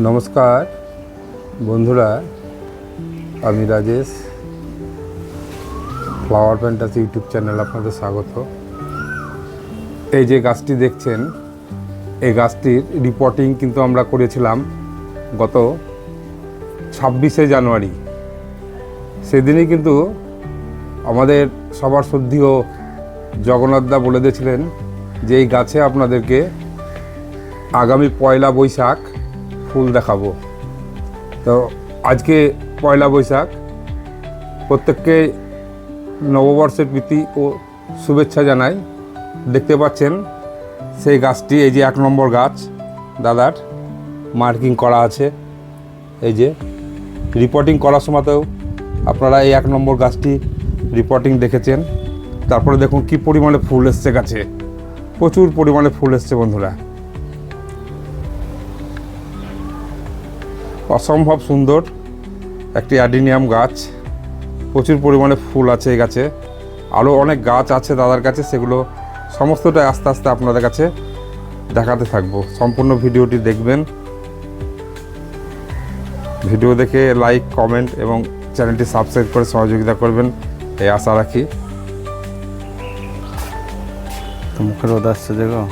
নমস্কার, বন্ধুরা, আমি Rajesh flower fantasy YouTube channel আপনাদের স্বাগত। এই যে গাছটি দেখছেন, এই গাছটির রিপোর্টিং কিন্তু আমরা করেছিলাম গত ছাব্বিশে জানুয়ারি। সেদিনই কিন্তু আমাদের সবার শ্রদ্ধীয় জগন্নাথদা বলে দিয়েছিলেন যে এই গাছে আপনাদেরকে আগামী পয়লা বৈশাখ ফুল দেখাবো। তো আজকে পয়লা বৈশাখ। প্রত্যেককে নববর্ষের প্রীতি ও শুভেচ্ছা জানাই। দেখতে পাচ্ছেন, সেই গাছটি, এই যে এক নম্বর গাছ দাদার, মার্কিং করা আছে। এই যে রিপোর্টিং করার সময়তেও আপনারা এই এক নম্বর গাছটি রিপোর্টিং দেখেছেন। তারপরে দেখুন কি পরিমাণে ফুল এসছে গাছে। প্রচুর পরিমাণে ফুল এসছে বন্ধুরা। অসম্ভব সুন্দর একটি অ্যাডিনিয়াম গাছ। প্রচুর পরিমাণে ফুল আছে এই গাছে। আরও অনেক গাছ আছে দাদার কাছে সেগুলো সমস্তটাই আস্তে আস্তে আপনাদের কাছে দেখাতে থাকব। সম্পূর্ণ ভিডিওটি দেখবেন। ভিডিও দেখে লাইক কমেন্ট এবং চ্যানেলটি সাবস্ক্রাইব করে সহযোগিতা করবেন এই আশা রাখি। রোদ আসছে দেখো।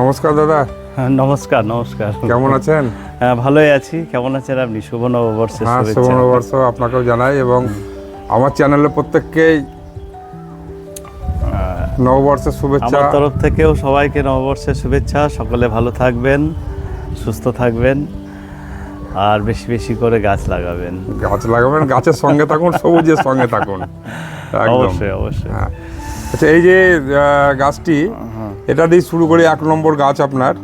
নমস্কার দাদা। হ্যাঁ নমস্কার নমস্কার। কেমন আছেন? ভালোই আছি। কেমন আছেন আপনি? শুভ নববর্ষের হ্যাঁ শুভেচ্ছা। সুবর্ণবর্ষ আপনাকেও জানাই এবং আমার চ্যানেলে প্রত্যেককেই নববর্ষের শুভেচ্ছা। আমার তরফ থেকেও সবাইকে নববর্ষের শুভেচ্ছা। সকলে ভালো থাকবেন সুস্থ থাকবেন আর বেশি বেশি করে গাছ লাগাবেন। গাছ লাগাবেন গাছের সঙ্গে থাকুন সবুজের সঙ্গে থাকুন। অবশ্যই অবশ্যই। হ্যাঁ। আচ্ছা এই যে গাছটি এটা দিয়ে শুরু করে এক নম্বর গাছ আপনার।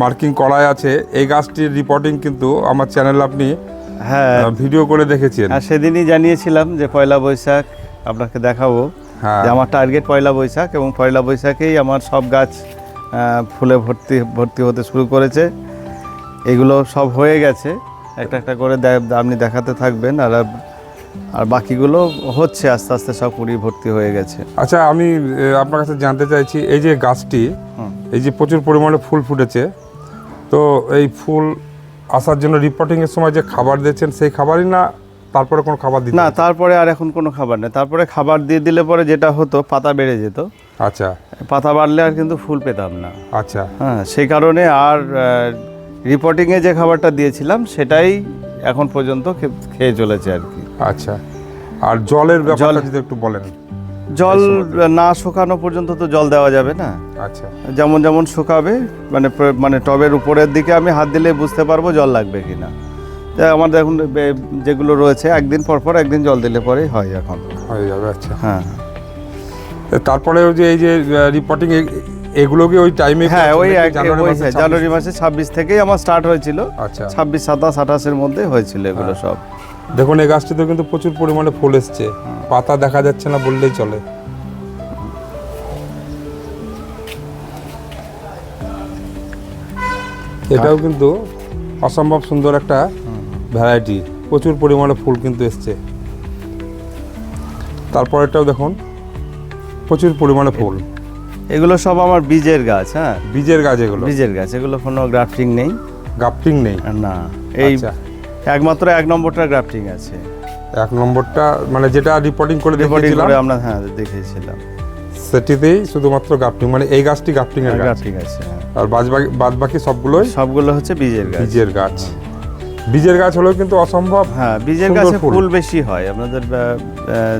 মার্কিং করাই আছে। এই গাছটির রিপোর্টিং কিন্তু আমার চ্যানেল আপনি হ্যাঁ। ভিডিও করে দেখেছেন। আর সেদিনই জানিয়েছিলাম যে পয়লা বৈশাখ আপনাকে দেখাবো। হ্যাঁ। যে আমার টার্গেট পয়লা বৈশাখ এবং পয়লা বৈশাখেই আমার সব গাছ ফুলে ভর্তি ভর্তি হতে শুরু করেছে। এগুলো সব হয়ে গেছে। একটা একটা করে আপনি দেখাতে থাকবেন আর আর বাকিগুলো হচ্ছে আস্তে আস্তে সব কুড়ি ভর্তি হয়ে গেছে। আচ্ছা আমি আপনার কাছে জানতে চাইছি এই যে গাছটি। এই যে প্রচুর পরিমাণে ফুল ফুটেছে। তো এই ফুল আসার জন্য রিপোর্টিং এর সময় যে খাবার দিয়েছেন সেই খাবারই না তারপরে কোনো খাবার দিতে না তারপরে আর এখন কোনো খাবার নেই। তারপরে খাবার দিয়ে দিলে পরে যেটা হতো পাতা বেড়ে যেত। আচ্ছা। পাতা বাড়লে আর কিন্তু ফুল পেতাম না। আচ্ছা। হ্যাঁ সেই কারণে আর রিপোর্টিংয়ে যে খাবারটা দিয়েছিলাম সেটাই এখন পর্যন্ত খেয়ে চলেছে আর কি। আচ্ছা। আর জলের ব্যাপারটা জল- যদি একটু বলেন। জল না শুকানো পর্যন্ত তো জল দেওয়া যাবে না। আচ্ছা। যেমন যেমন শুকাবে মানে মানে টবের উপরের দিকে আমি হাত দিলে বুঝতে পারব জল লাগবে কি না আমার এখন যেগুলো রয়েছে একদিন পর পর একদিন জল দিলে পরেই হয় এখন। হয়ে যাবে আচ্ছা। হ্যাঁ। তারপরে ওই যে এই যে রিপোর্টিং এগুলো কি ওই টাইমে হ্যাঁ ওই ওই জানুয়ারি মাসে ছাব্বিশ থেকেই আমার স্টার্ট হয়েছিল। আচ্ছা। ছাব্বিশ সাতাশ আঠাশের মধ্যে হয়েছিল এগুলো সব। দেখুন এই গাছটিতে কিন্তু প্রচুর পরিমাণে ফুল এসছে। পাতা দেখা যাচ্ছে না বললেই চলে। এটাও কিন্তু অসম্ভব সুন্দর একটা ভ্যারাইটি। প্রচুর পরিমাণে ফুল কিন্তু এসছে। তারপরেরটাও দেখুন প্রচুর পরিমাণে ফুল। এগুলো সব আমার বীজের গাছ হ্যাঁ? বীজের গাছ এগুলো। বীজের গাছ এগুলো কোনো গ্রাফটিং নেই? গাফটিং নেই। না এই আচ্ছা। একমাত্র এক নম্বরটা গ্রাফটিং আছে। এক নম্বরটা মানে যেটা রিপোর্টিং করে করে আমরা হ্যাঁ দেখিয়েছিলাম। সেটিতেই শুধুমাত্র গাফটিং মানে এই গাছটি গাফটিং এর গাছ। গ্রাফটিং আছে হ্যাঁ। আর বাদ বাকি বাদ বাকি সবগুলোই সবগুলো হচ্ছে বীজের গাছ। বীজের গাছ। বীজের গাছ হলেও কিন্তু অসম্ভব হ্যাঁ বীজের গাছে ফুল। বেশি হয়। আপনাদের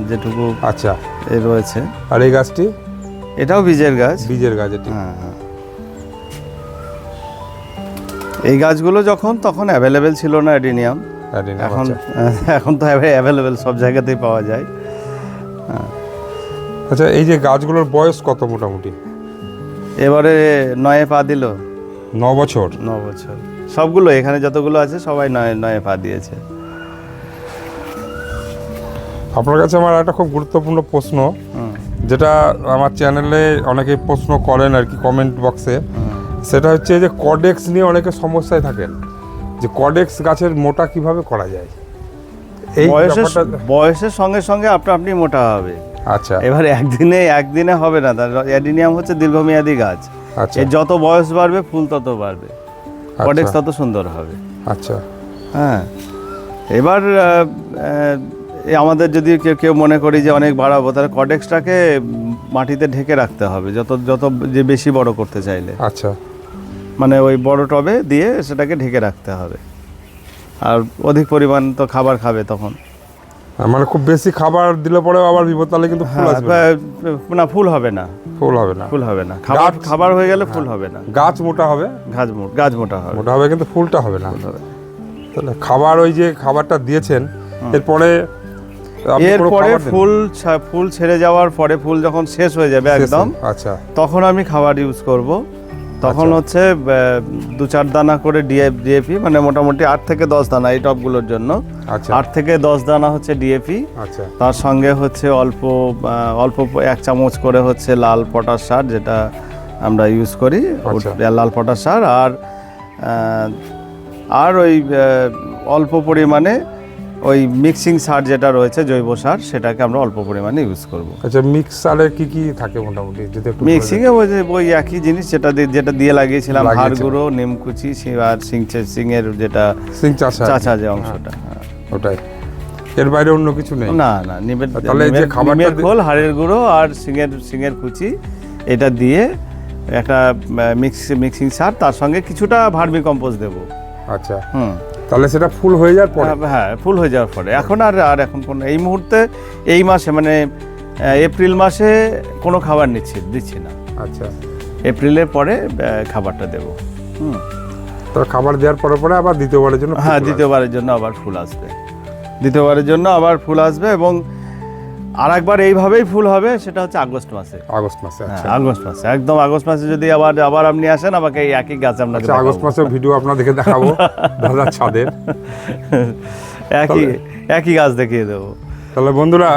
যেটুকু আচ্ছা। এ রয়েছে। আর এই গাছটি? এটাও বীজের গাছ। বীজের গাছ এটি। হ্যাঁ হ্যাঁ। এই গাছগুলো যখন তখন অ্যাভেলেবেল ছিল না অ্যাডিনিয়াম। এখন আচ্ছা। এখন তো অ্যাভেলেবেল সব জায়গাতেই পাওয়া যায়। আচ্ছা এই যে গাছগুলোর বয়স কত মোটামুটি? এবারে নয়ে পা দিল। ন বছর? ন বছর। সবগুলো এখানে যতগুলো আছে সবাই নয় নয়ে পা দিয়েছে। আপনার কাছে আমার একটা খুব গুরুত্বপূর্ণ প্রশ্ন যেটা আমার চ্যানেলে অনেকে প্রশ্ন করেন আর কি কমেন্ট বক্সে। সেটা হচ্ছে যে কডেক্স নিয়ে অনেকে সমস্যায় থাকেন যে কডেক্স গাছের মোটা কীভাবে করা যায়? এই বয়সের বয়সের সঙ্গে সঙ্গে আপনা আপনি মোটা হবে। আচ্ছা। এবার একদিনে একদিনে হবে না তার অ্যাডিনিয়াম হচ্ছে দীর্ঘমেয়াদী গাছ। আচ্ছা। যত বয়স বাড়বে ফুল তত বাড়বে। কডেক্স তত সুন্দর হবে। আচ্ছা। হ্যাঁ। এবার আমাদের যদি কেউ কেউ মনে করি যে অনেক বাড়াবো তাহলে কডেক্সটাকে মাটিতে ঢেকে রাখতে হবে যত যত যে বেশি বড় করতে চাইলে। আচ্ছা। মানে ওই বড় টবে দিয়ে সেটাকে ঢেকে রাখতে হবে। আর অধিক পরিমাণ তো খাবার খাবে তখন। মানে খুব বেশি খাবার দিলে পরেও আবার বিপদ তাহলে কিন্তু ফুল হ্যাঁ, আসবে না। ফুল হবে না। ফুল হবে না। ফুল হবে না। খাবার খাবার হয়ে গেলে ফুল হবে না। গাছ মোটা হবে। গাছ মোট গাছ মোটা হবে। মোটা হবে কিন্তু ফুলটা হবে না। তাহলে খাবার ওই যে খাবারটা দিয়েছেন এরপরে এরপরে ফুল ফুল ছেড়ে যাওয়ার পরে ফুল যখন শেষ হয়ে যাবে একদম আচ্ছা। তখন আমি খাবার ইউজ করব। তখন আচ্ছা। হচ্ছে দু চার দানা করে ডিএফ ডিএপি মানে মোটামুটি আট থেকে দশ দানা এই টপগুলোর জন্য। আচ্ছা। আট থেকে দশ দানা হচ্ছে ডিএপি আচ্ছা। তার সঙ্গে হচ্ছে অল্প অল্প এক চামচ করে হচ্ছে লাল পটাশ সার যেটা আমরা ইউজ করি। লাল পটাশ সার। আর আর ওই অল্প পরিমাণে ওই মিক্সিং সার যেটা রয়েছে জৈব সার সেটাকে আমরা অল্প পরিমাণে ইউজ করব। আচ্ছা মিক্সারে কি কি থাকে মোটামুটি? যদি একটু মিক্সিং এ ওই যে ওই একই জিনিস যেটা দিয়ে- যেটা দিয়ে লাগিয়েছিলাম হাড়। গুঁড়ো নিমকুচি সি- আর সিং সিং এর যেটা সিং চাষা চাচা যে অংশটা। হ্যাঁ। ওটাই। এর বাইরে অন্য কিছু নেই? না না নিমের তাহলে যে খাবারটা খোল হাড়ের গুঁড়ো আর সিঙের সিঙের কুচি এটা দিয়ে একটা মিক্স মিক্সিং সার তার সঙ্গে কিছুটা ভার্মি কম্পোস্ট দেবো। আচ্ছা। হুম। তাহলে সেটা ফুল হয়ে যাওয়ার পরে? হ্যাঁ, হ্যাঁ ফুল হয়ে যাওয়ার পরে। এখন আর আর এখন কোন এই মুহূর্তে এই মাসে মানে এপ্রিল মাসে কোনো খাবার নিচ্ছি দিচ্ছি না। আচ্ছা। এপ্রিলের পরে খাবারটা দেবো। হুম। তো খাবার দেওয়ার পরে পরে আবার দ্বিতীয়বারের জন্য হ্যাঁ দ্বিতীয়বারের জন্য আবার ফুল আসবে। দ্বিতীয়বারের জন্য আবার ফুল আসবে এবং আর একবার এইভাবেই ফুল হবে সেটা হচ্ছে আগস্ট মাসে। আগস্ট মাসে হ্যাঁ আচ্ছা। আগস্ট মাসে। একদম আগস্ট মাসে যদি আবার আবার আপনি আসেন আমাকে এই একই গাছ আপনাকে আচ্ছা আগস্ট মাসে ভিডিও আপনাদেরকে দেখাবো দাদার ছাদের একই একই গাছ দেখিয়ে দেবো। তাহলে বন্ধুরা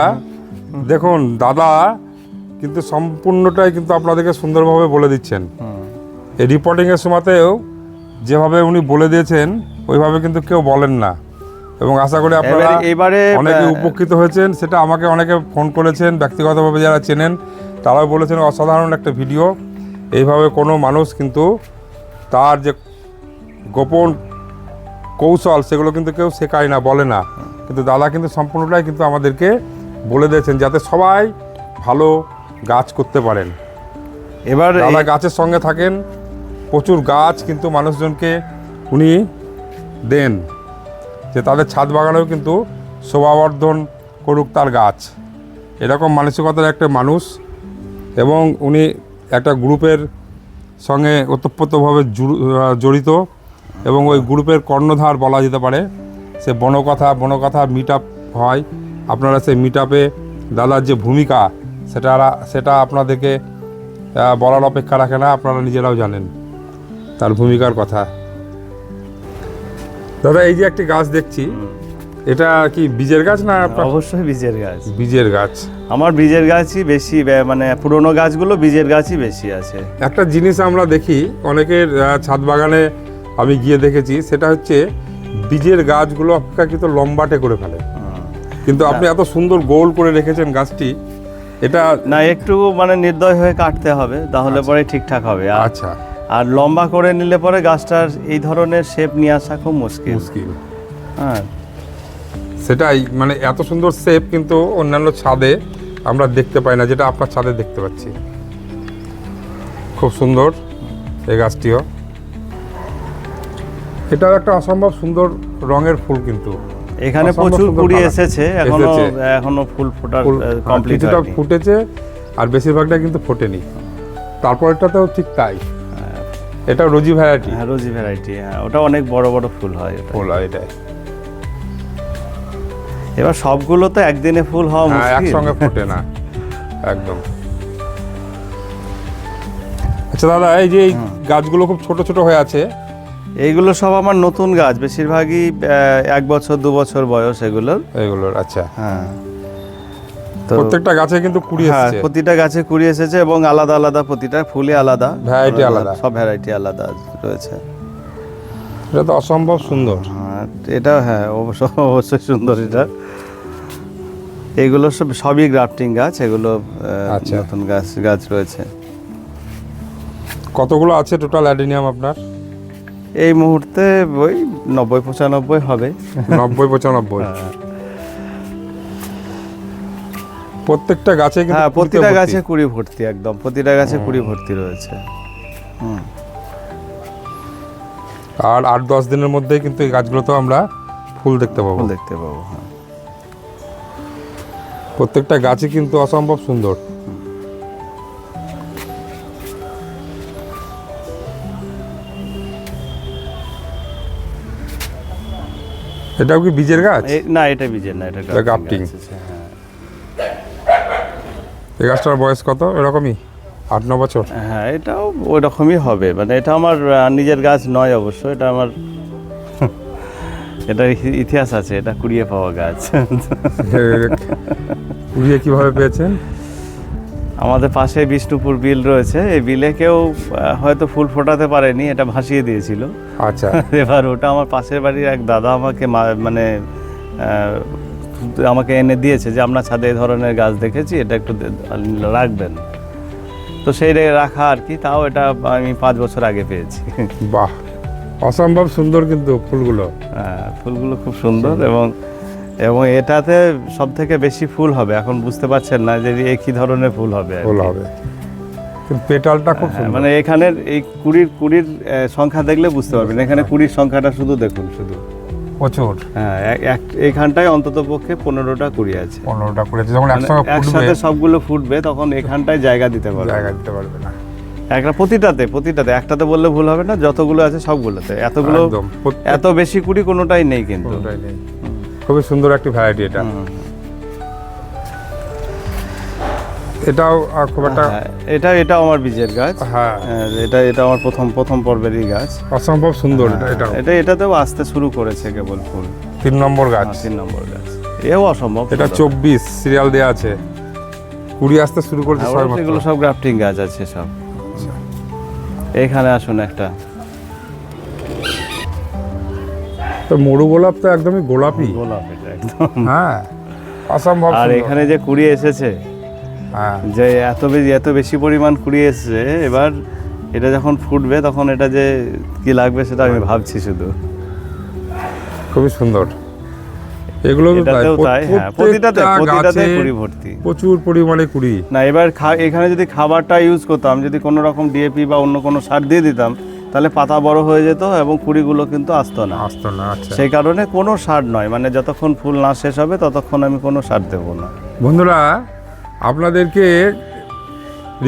দেখুন দাদা কিন্তু সম্পূর্ণটাই কিন্তু আপনাদেরকে সুন্দরভাবে বলে দিচ্ছেন। এই রিপোর্টিংয়ের সময়তেও যেভাবে উনি বলে দিয়েছেন ওইভাবে কিন্তু কেউ বলেন না। এবং আশা করি আপনারা এবারে- অনেকে উপকৃত হয়েছেন। সেটা আমাকে অনেকে ফোন করেছেন ব্যক্তিগতভাবে যারা চেনেন তারাও বলেছেন অসাধারণ একটা ভিডিও। এইভাবে কোনো মানুষ কিন্তু তার যে গোপন কৌশল সেগুলো কিন্তু কেউ শেখায় না বলে না। কিন্তু দাদা কিন্তু সম্পূর্ণটাই কিন্তু আমাদেরকে বলে দিয়েছেন যাতে সবাই ভালো গাছ করতে পারেন। এবার দাদা গাছের সঙ্গে থাকেন প্রচুর গাছ কিন্তু মানুষজনকে উনি দেন। যে তাদের ছাদ বাগানেও কিন্তু শোভাবর্ধন করুক তার গাছ। এরকম মানসিকতার একটা মানুষ এবং উনি একটা গ্রুপের সঙ্গে ওতপ্রোতভাবে জুড়- জড়িত এবং ওই গ্রুপের কর্ণধার বলা যেতে পারে। সে বনকথা বনকথা মিট আপ হয়। আপনারা সেই মিট আপে দাদার যে ভূমিকা, সেটা সেটা আপনাদেরকে বলার অপেক্ষা রাখে না, আপনারা নিজেরাও জানেন। তার ভূমিকার কথা। দাদা এই যে একটি গাছ দেখছি এটা কি বীজের গাছ না অবশ্যই বীজের গাছ। বীজের গাছ। আমার বীজের গাছই বেশি মানে পুরনো গাছগুলো বীজের গাছই বেশি আছে। একটা জিনিস আমরা দেখি অনেকের ছাদ বাগানে আমি গিয়ে দেখেছি সেটা হচ্ছে বীজের গাছগুলো অপেক্ষাকৃত লম্বাটে করে ফেলে। কিন্তু আপনি এত সুন্দর গোল করে রেখেছেন গাছটি এটা না একটু মানে নির্দয় হয়ে কাটতে হবে তাহলে পরে ঠিকঠাক হবে। আচ্ছা। আর লম্বা করে নিলে পরে গাছটার এই ধরনের শেপ নিয়ে আসা খুব মুশকিল। মুশকিল। হ্যাঁ। সেটাই মানে এত সুন্দর শেপ কিন্তু অন্যান্য ছাদে আমরা দেখতে পাই না যেটা আপনার ছাদে দেখতে পাচ্ছি। খুব সুন্দর এই গাছটিও। এটাও একটা অসম্ভব সুন্দর রঙের ফুল কিন্তু। এখানে প্রচুর কুড়ি এসেছে এখনও এখনও ফুল ফোটার ফুল কমপ্লিট ফুটেছে আর বেশিরভাগটা কিন্তু ফোটেনি। তারপরটাতেও ঠিক তাই। এটা রোজি ভ্যারাইটি হ্যাঁ রোজি ভ্যারাইটি হ্যাঁ ওটা অনেক বড় বড় ফুল হয় ওটা। ফুল হয় এটাই। এবার সবগুলো তো একদিনে ফুল হওয়া হ্যাঁ মুশকিল। একসঙ্গে ফোটে না একদম। আচ্ছা দাদা এই যে এই গাছগুলো খুব ছোট ছোট হয়ে আছে। এইগুলো সব আমার নতুন গাছ বেশিরভাগই এক বছর দু বছর বয়স এগুলোর। এগুলোর আচ্ছা। হ্যাঁ। প্রত্যেকটা গাছে কিন্তু কুড়ি হ্যাঁ প্রতিটা গাছে কুড়ি এসেছে এবং আলাদা আলাদা প্রতিটা ফুলই আলাদা। ভ্যারাইটি আলাদা। সব ভ্যারাইটি আলাদা রয়েছে। এটা তো অসম্ভব সুন্দর। হ্যাঁ, এটা হ্যাঁ অবশ্য অবশ্যই সুন্দর এটা। এগুলো সব সবই গ্রাফটিং গাছ এগুলো আচ্ছা। নতুন গাছ গাছ রয়েছে। কতগুলো আছে টোটাল অ্যাডিনিয়াম আপনার? এই মুহূর্তে ওই নব্বই পঁচানব্বই হবে। নব্বই পঁচানব্বই। প্রত্যেকটা গাছে কিন্তু হ্যাঁ প্রতিটা গাছে কুড়ি ভর্তি একদম। প্রতিটা গাছে কুড়ি ভর্তি রয়েছে। হুম। আর আট দশ দিনের মধ্যেই কিন্তু এই গাছগুলোতেও আমরা ফুল দেখতে পাবো। দেখতে পাবো হ্যাঁ। প্রত্যেকটা গাছই কিন্তু অসম্ভব সুন্দর। এটাও কি বীজের গাছ? না এটা বীজের না এটা এটা এই গাছটার বয়স কত? এরকমই? আট ন বছর? হ্যাঁ এটাও ওই রকমই হবে। মানে এটা আমার নিজের গাছ নয় অবশ্য এটা আমার এটা ইতিহাস আছে এটা কুড়িয়ে পাওয়া গাছ। কুড়িয়ে কীভাবে পেয়েছেন? আমাদের পাশে বিষ্ণুপুর বিল রয়েছে। এই বিলে কেউ হয়তো ফুল ফোটাতে পারেনি এটা ভাসিয়ে দিয়েছিল। আচ্ছা। এবার ওটা আমার পাশের বাড়ির এক দাদা আমাকে মানে আমাকে এনে দিয়েছে যে আমরা ছাদে এই ধরনের গাছ দেখেছি এটা একটু রাখবেন। তো সেই রে- রাখা আর কি তাও এটা আমি পাঁচ বছর আগে পেয়েছি। বাহ অসম্ভব সুন্দর কিন্তু ফুলগুলো। হ্যাঁ, ফুলগুলো খুব সুন্দর এবং এবং এটাতে সব থেকে বেশি ফুল হবে। এখন বুঝতে পারছেন না যে একই ধরনের ফুল হবে ফুল হবে। কিন্তু পেটালটা খুব হ্যাঁ, মানে এখানের এই কুড়ির কুড়ির সংখ্যা দেখলে বুঝতে পারবেন। এখানে কুড়ির সংখ্যাটা শুধু দেখুন শুধু। প্রচুর। হ্যাঁ এক- অন্তত পক্ষে পনেরোটা কুড়ি আছে। পনেরোটা করেছে যখন মানে একসাথে সবগুলো ফুটবে তখন এখানটায় জায়গা দিতে পারবে। জায়গা দিতে পারবে না। একটা প্রতিটাতে প্রতিটাতে একটাতে বললে ভুল হবে না যতগুলো আছে সবগুলোতে। এতগুলো এত বেশি কুড়ি কোনোটাই নেই কিন্তু। খুবই সুন্দর একটি ভ্যারাইটি এটা। এটাও খুব একটা হ্যাঁ, এটা এটা আমার বীজের গাছ। হ্যাঁ। হ্যাঁ, এটা এটা আমার প্রথম প্রথম পর্বেরই গাছ। অসম্ভব সুন্দর এটা হ্যাঁ, এটা এটাতেও আসতে শুরু করেছে কেবল ফুল। তিন নম্বর গাছ। হ্যাঁ, তিন নম্বর গাছ। এও অসম্ভব এটা চব্বিশ সিরিয়াল দেওয়া আছে। কুড়ি আসতে শুরু করেছে হ্যাঁ, এগুলো সব গ্রাফটিং গাছ আছে সব। এখানে আসুন একটা। তো মরু গোলাপ তো একদমই গোলাপি গোলাপ এটা একদম। হ্যাঁ অসম্ভব আর এখানে যে কুড়ি এসেছে হ্যাঁ যে এত বেশি এত বেশি পরিমাণ কুড়ি এসেছে এবার এটা যখন ফুটবে তখন এটা যে কি লাগবে সেটা আমি ভাবছি শুধু। খুবই সুন্দর। এগুলো হ্যাঁ প্রতিটাতে প্রতিটাতে কুড়ি ভর্তি প্রচুর পরিমাণে কুড়ি। না এবার এখানে যদি খাবারটা ইউজ করতাম যদি কোনো রকম ডিএপি বা অন্য কোনো সার দিয়ে দিতাম তাহলে পাতা বড় হয়ে যেত এবং কুড়িগুলো কিন্তু আসতো না। আসতো না আচ্ছা। সেই কারণে কোনো সার নয় মানে যতক্ষণ ফুল না শেষ হবে ততক্ষণ আমি কোনো সার দেবো না। বন্ধুরা আপনাদেরকে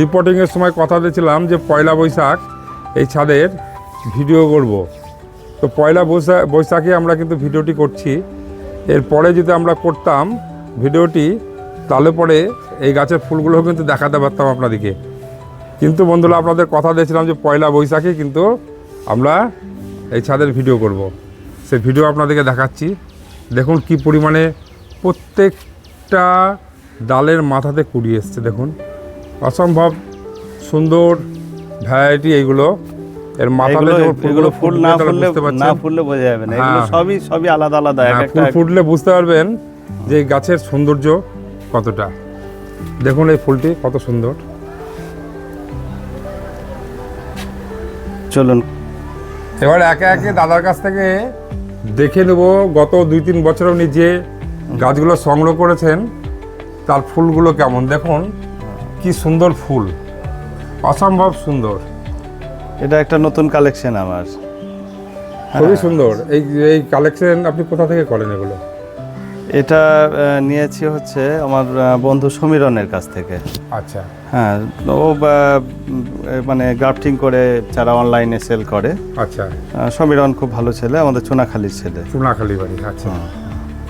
রিপোর্টিংয়ের সময় কথা দিয়েছিলাম যে পয়লা বৈশাখ, এই ছাদের ভিডিও করব। তো পয়লা বৈশাখ বৈশাখে আমরা কিন্তু ভিডিওটি করছি। এরপরে যদি আমরা করতাম ভিডিওটি তাহলে পরে এই গাছের ফুলগুলো কিন্তু দেখাতে পারতাম আপনাদেরকে। কিন্তু বন্ধুরা, আপনাদের কথা দিয়েছিলাম যে পয়লা বৈশাখে কিন্তু আমরা এই ছাদের ভিডিও করব। সে ভিডিও আপনাদেরকে দেখাচ্ছি। দেখুন কি পরিমাণে প্রত্যেকটা ডালের মাথাতে কুড়ি এসছে দেখুন। অসম্ভব সুন্দর ভ্যারাইটি এইগুলো। এর মাথাতে এগুলো যখন এগুলো ফুল না ফুললে না ফুললে বোঝা যাবে না। এগুলো হ্যাঁ। সবই সবই আলাদা আলাদা এক হ্যাঁ, একটা ফুল ফুটলে বুঝতে পারবেন যে গাছের সৌন্দর্য কতটা। দেখুন এই ফুলটি কত সুন্দর। চলুন। এবার একে একে দাদার কাছ থেকে দেখে নেব। গত দুই তিন বছর উনি যে গাছগুলো সংগ্রহ করেছেন তার ফুলগুলো কেমন? দেখুন কি সুন্দর ফুল। অসম্ভব সুন্দর। এটা একটা নতুন কালেকশন আমার। খুবই সুন্দর। এই এই কালেকশন আপনি কোথা থেকে করেন এগুলো? এটা নিয়েছি হচ্ছে আমার বন্ধু সমীরনের কাছ থেকে। আচ্ছা। হ্যাঁ ও মানে গ্রাফটিং করে যারা অনলাইনে সেল করে। আচ্ছা। সমীরন খুব ভালো ছেলে আমাদের চুনাখালির ছেলে। চুনাখালি বাড়ি আচ্ছা।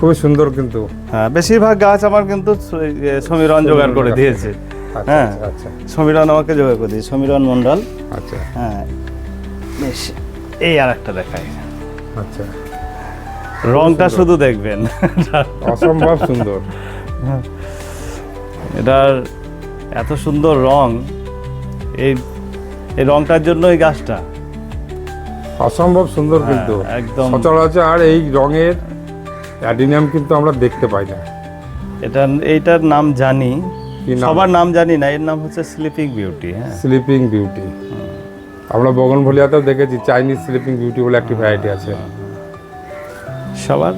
খুবই সুন্দর কিন্তু। হ্যাঁ বেশিরভাগ গাছ আমার কিন্তু স- এ, সমীরন জোগাড় করে দিয়েছে। আচ্ছা হ্যাঁ আচ্ছা সমীরন আমাকে জোগাড় করে দিয়েছে সমীরন মণ্ডল। আচ্ছা। হ্যাঁ বেশ এই আর একটা দেখাই। আচ্ছা। রংটা শুধু দেখবেন। অসম্ভব সুন্দর। এটার এত সুন্দর রং এই এই রংটার জন্য এই গাছটা। অসম্ভব সুন্দর কিন্তু। হ্যাঁ, একদম। সচরাচর এই রঙের অ্যাডিনিয়াম কিন্তু আমরা দেখতে পাই না। এটা এইটার নাম জানি? সবার নাম জানি না এর নাম হচ্ছে স্লিপিং বিউটি হ্যাঁ। স্লিপিং বিউটি আমরা বগনভলিয়াতেও দেখেছি চাইনিজ স্লিপিং বিউটি বলে একটি ভ্যারাইটি আছে। সবার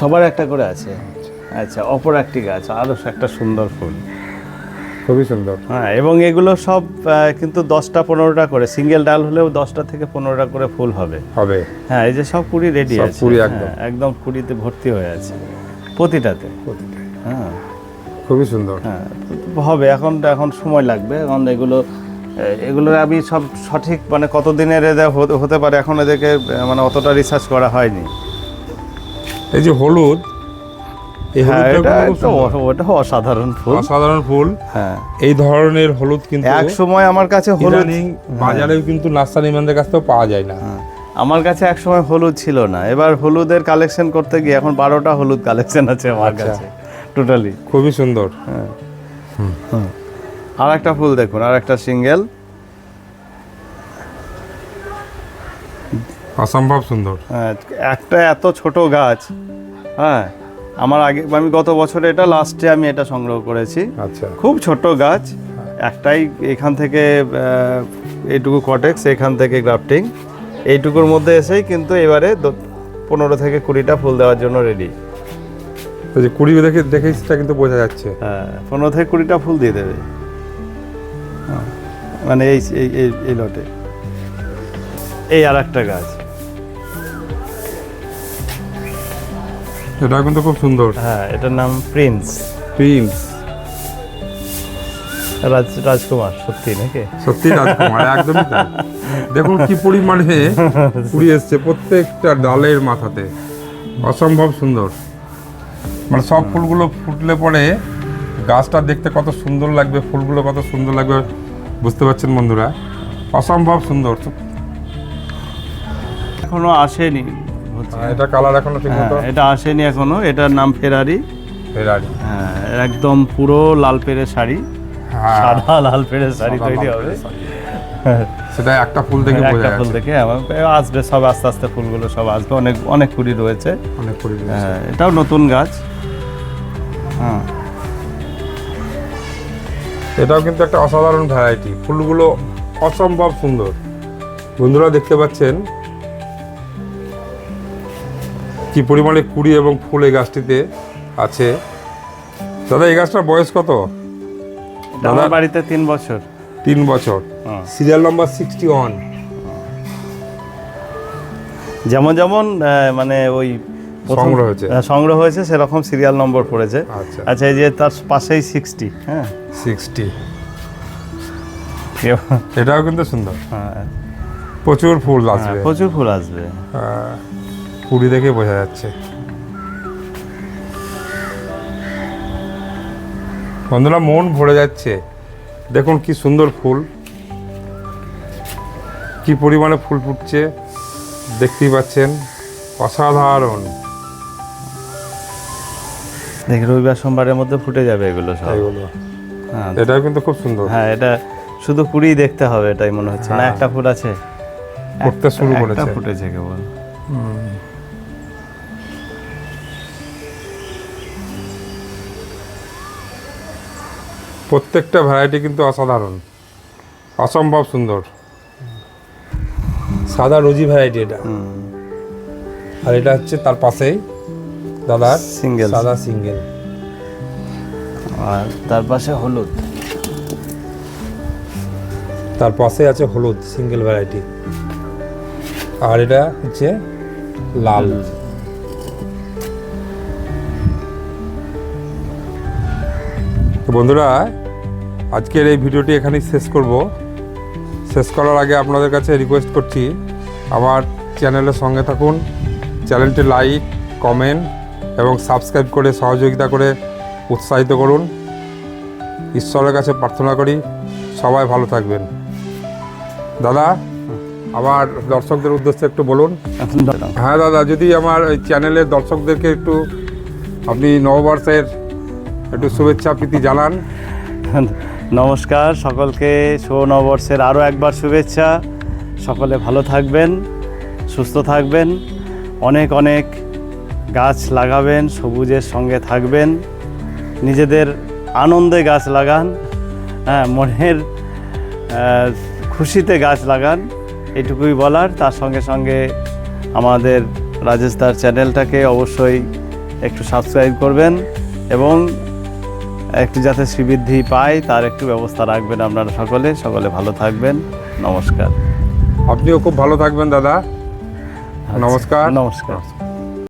সবার একটা করে আছে। আচ্ছা অপর একটি গাছ আরও একটা সুন্দর ফুল। খুবই সুন্দর। হ্যাঁ এবং এগুলো সব কিন্তু দশটা পনেরোটা করে সিঙ্গেল ডাল হলেও দশটা থেকে পনেরোটা করে ফুল হবে। হবে। হ্যাঁ এই যে সব কুড়ি রেডি আছে। কুড়ি একদম। হ্যাঁ, একদম। কুড়িতে ভর্তি হয়ে আছে। প্রতিটাতে। হ্যাঁ। খুবই সুন্দর। হ্যাঁ হবে এখন এখন সময় লাগবে। এখন এগুলো এগুলো আমি সব সঠিক মানে কতদিনের এদের হতে- হতে পারে এখন এদেরকে মানে অতটা রিসার্চ করা হয়নি। এই যে হলুদ হ্যাঁ এটা ওটা অসাধারণ ফুল। অসাধারণ ফুল। হ্যাঁ। এই ধরনের হলুদ কিন্তু এক সময় আমার কাছে হলুদ ইদানিং বাজারেও কিন্তু কাছ থেকেও পাওয়া যায় না। হ্যাঁ, আমার কাছে এক সময় হলুদ ছিল না। এবার হলুদের কালেকশন করতে গিয়ে এখন বারোটা হলুদ কালেকশন আছে আমার আচ্ছা। কাছে টোটালি খুবই সুন্দর। আর একটা ফুল দেখুন আর একটা সিঙ্গেল। অসম্ভব সুন্দর। হ্যাঁ, একটা এত ছোট গাছ হ্যাঁ। আমার আগে আমি গত বছরে এটা লাস্টে আমি এটা সংগ্রহ করেছি। আচ্ছা। খুব ছোট গাছ একটাই এখান থেকে এইটুকু কটেক্স এখান থেকে গ্রাফটিং এইটুকুর মধ্যে এসেই কিন্তু এবারে পনেরো থেকে কুড়িটা ফুল দেওয়ার জন্য রেডি যে কুড়ি দেখে দেখে সেটা কিন্তু বোঝা যাচ্ছে। হ্যাঁ পনেরো থেকে কুড়িটা ফুল দিয়ে দেবে। হ্যাঁ, মানে এই- এই লটে এই আর একটা গাছ। এটা কিন্তু খুব সুন্দর। হ্যাঁ এটার নাম প্রিন্স। প্রিন্স। রাজ রাজকুমার সত্যি নাকি? সত্যি রাজকুমার একদমই তাই। দেখুন কি পরিমাণে কুড়ি এসছে প্রত্যেকটা ডালের মাথাতে। অসম্ভব সুন্দর। মানে সব ফুলগুলো ফুটলে পরে গাছটা দেখতে কত সুন্দর লাগবে ফুলগুলো কত সুন্দর লাগবে বুঝতে পারছেন বন্ধুরা? অসম্ভব সুন্দর। এখনও আসেনি। হচ্ছে। এটা কালার এখনও ঠিক হ্যাঁ, মতো এটা আসেনি এখনও এটার নাম ফেরারি ফেরারি হ্যাঁ একদম পুরো লাল পেড়ে শাড়ি হ্যাঁ সাদা লাল পেড়ে শাড়ি তৈরি হবে। সেটা একটা ফুল দেখে বোঝা একটা ফুল দেখে আসবে সব আস্তে আস্তে ফুলগুলো সব আসবে অনেক অনেক কুড়ি রয়েছে। অনেক কুড়ি রয়েছে। হ্যাঁ এটাও নতুন গাছ। হ্যাঁ। এটাও কিন্তু একটা অসাধারণ ভ্যারাইটি ফুলগুলো অসম্ভব সুন্দর। বন্ধুরা দেখতে পাচ্ছেন কি পরিমাণে কুড়ি এবং ফুল এই গাছটিতে আছে? দাদা এই গাছটার বয়স কত? আমার বাড়িতে তিন বছর। তিন বছর। হ্যাঁ। Serial number sixty one. যেমন যেমন মানে ওই সংগ্রহ হয়েছে। হ্যাঁ, সংগ্রহ হয়েছে সেরকম সিরিয়াল নম্বর পড়েছে। আচ্ছা। আচ্ছা এই যে তার পাশেই সিক্সটি হ্যাঁ। সিক্সটি। এটাও কিন্তু সুন্দর। হ্যাঁ, প্রচুর ফুল আসবে। প্রচুর ফুল আসবে। আহ, কুড়ি দেখে বোঝা যাচ্ছে। বন্ধুরা মন ভরে যাচ্ছে। দেখুন কি সুন্দর ফুল। কি পরিমাণে ফুল ফুটছে দেখতেই পাচ্ছেন। অসাধারণ। দেখি রবিবার সোমবারের মধ্যে ফুটে যাবে এগুলো সব। এগুলো হ্যাঁ। এটাও কিন্তু খুব সুন্দর। হ্যাঁ এটা শুধু কুড়ি দেখতে হবে এটাই মনে হচ্ছে। না হ্যাঁ। একটা ফুল আছে। ফুটতে শুরু করেছে। ফুটেছে কেবল। প্রত্যেকটা ভ্যারাইটি কিন্তু অসাধারণ। অসম্ভব সুন্দর। সাদা রোজি ভ্যারাইটি এটা। আর এটা হচ্ছে তার পাশেই দাদার সিঙ্গেল সাদা সিঙ্গেল আর তার পাশে হলুদ। তার পাশে আছে হলুদ সিঙ্গেল ভ্যারাইটি আর এটা হচ্ছে লাল। তো বন্ধুরা আজকের এই ভিডিওটি এখানেই শেষ করব। শেষ করার আগে আপনাদের কাছে রিকোয়েস্ট করছি আমার চ্যানেলের সঙ্গে থাকুন চ্যানেলটি লাইক কমেন্ট এবং সাবস্ক্রাইব করে সহযোগিতা করে উৎসাহিত করুন। ঈশ্বরের কাছে প্রার্থনা করি সবাই ভালো থাকবেন। দাদা আমার দর্শকদের উদ্দেশ্যে একটু বলুন। হ্যাঁ দাদা যদি আমার চ্যানেলের দর্শকদেরকে একটু আপনি নববর্ষের একটু শুভেচ্ছা, প্রীতি জানান। নমস্কার, সকলকে শুভ নববর্ষের আরও একবার শুভেচ্ছা। সকলে ভালো থাকবেন, সুস্থ থাকবেন, অনেক অনেক গাছ লাগাবেন, সবুজের সঙ্গে থাকবেন, নিজেদের আনন্দে গাছ লাগান হ্যাঁ মনের খুশিতে গাছ লাগান, এটুকুই বলার। তার সঙ্গে সঙ্গে আমাদের রাজেশ দার চ্যানেলটাকে অবশ্যই একটু সাবস্ক্রাইব করবেন এবং একটু যাতে শ্রীবৃদ্ধি পায় তার একটু ব্যবস্থা রাখবেন আপনারা সকলে। সকলে ভালো থাকবেন। নমস্কার। আপনিও খুব ভালো থাকবেন দাদা। নমস্কার। নমস্কার।